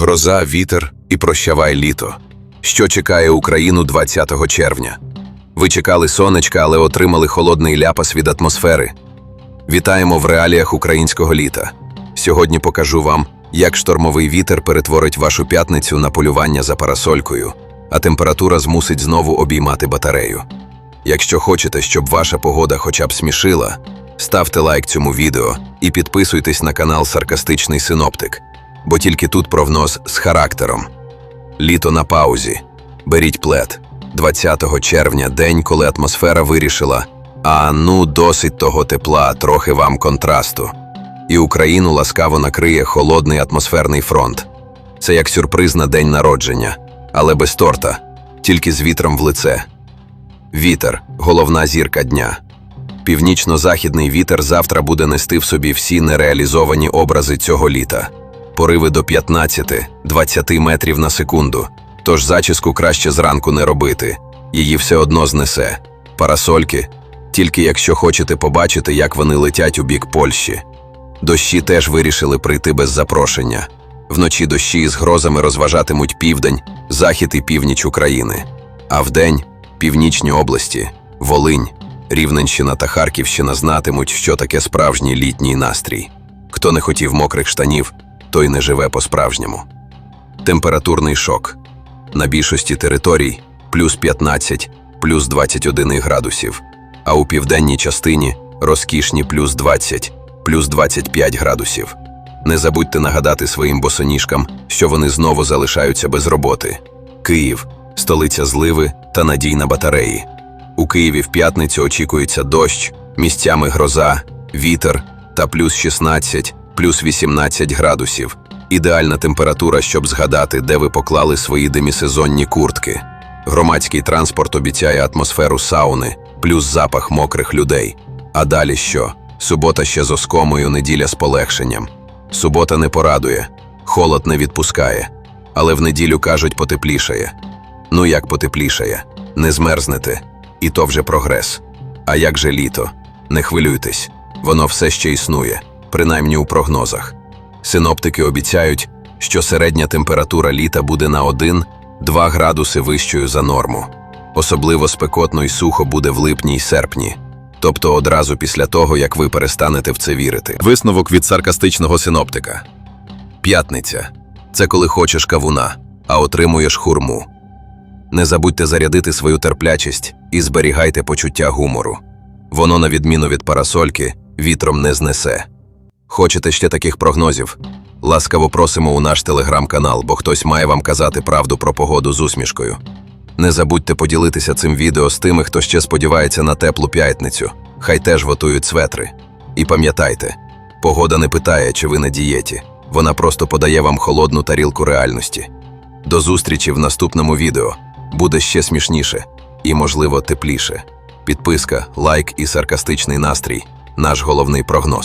Гроза, вітер і прощавай літо. Що чекає Україну 20 червня? Ви чекали сонечка, але отримали холодний ляпас від атмосфери. Вітаємо в реаліях українського літа. Сьогодні покажу вам, як штормовий вітер перетворить вашу п'ятницю на полювання за парасолькою, а температура змусить знову обіймати батарею. Якщо хочете, щоб ваша погода хоча б смішила, ставте лайк цьому відео і підписуйтесь на канал Саркастичний Синоптик, бо тільки тут прогноз з характером. Літо на паузі. Беріть плед. 20 червня, день, коли атмосфера вирішила, а ну досить того тепла, трохи вам контрасту. І Україну ласкаво накриє холодний атмосферний фронт. Це як сюрприз на день народження, але без торта, тільки з вітром в лице. Вітер головна зірка дня. Північно-західний вітер завтра буде нести в собі всі нереалізовані образи цього літа. Пориви до 15-20 метрів на секунду. Тож зачіску краще зранку не робити. Її все одно знесе. Парасольки, тільки якщо хочете побачити, як вони летять у бік Польщі. Дощі теж вирішили прийти без запрошення. Вночі дощі з грозами розважатимуть південь, захід і північ України. А вдень північні області, Волинь, Рівненщина та Харківщина знатимуть, що таке справжній літній настрій. Хто не хотів мокрих штанів, той не живе по-справжньому. Температурний шок. На більшості територій плюс 15, плюс 21 градусів, а у південній частині розкішні плюс 20, плюс 25 градусів. Не забудьте нагадати своїм босоніжкам, що вони знову залишаються без роботи. Київ столиця зливи та надій на батареї. У Києві в п'ятницю очікується дощ, місцями гроза, вітер та плюс 16, плюс 18 градусів. Ідеальна температура, щоб згадати, де ви поклали свої демісезонні куртки. Громадський транспорт обіцяє атмосферу сауни, плюс запах мокрих людей. А далі що? Субота ще з оскомою, неділя з полегшенням. Субота не порадує, холод не відпускає, але в неділю кажуть потеплішає. Ну як потеплішає, не змерзнете, і то вже прогрес. А як же літо? Не хвилюйтесь, воно все ще існує, принаймні у прогнозах. Синоптики обіцяють, що середня температура літа буде на 1-2 градуси вищою за норму. Особливо спекотно й сухо буде в липні й серпні, тобто одразу після того, як ви перестанете в це вірити. Висновок від саркастичного синоптика. П'ятниця це коли хочеш кавуна, а отримуєш хурму. Не забудьте зарядити свою терплячість і зберігайте почуття гумору. Воно, на відміну від парасольки, вітром не знесе. Хочете ще таких прогнозів? Ласкаво просимо у наш телеграм-канал, бо хтось має вам казати правду про погоду з усмішкою. Не забудьте поділитися цим відео з тими, хто ще сподівається на теплу п'ятницю. Хай теж готують светри. І пам'ятайте, погода не питає, чи ви на дієті. Вона просто подає вам холодну тарілку реальності. До зустрічі в наступному відео. Буде ще смішніше і, можливо, тепліше. Підписка, лайк і саркастичний настрій наш головний прогноз.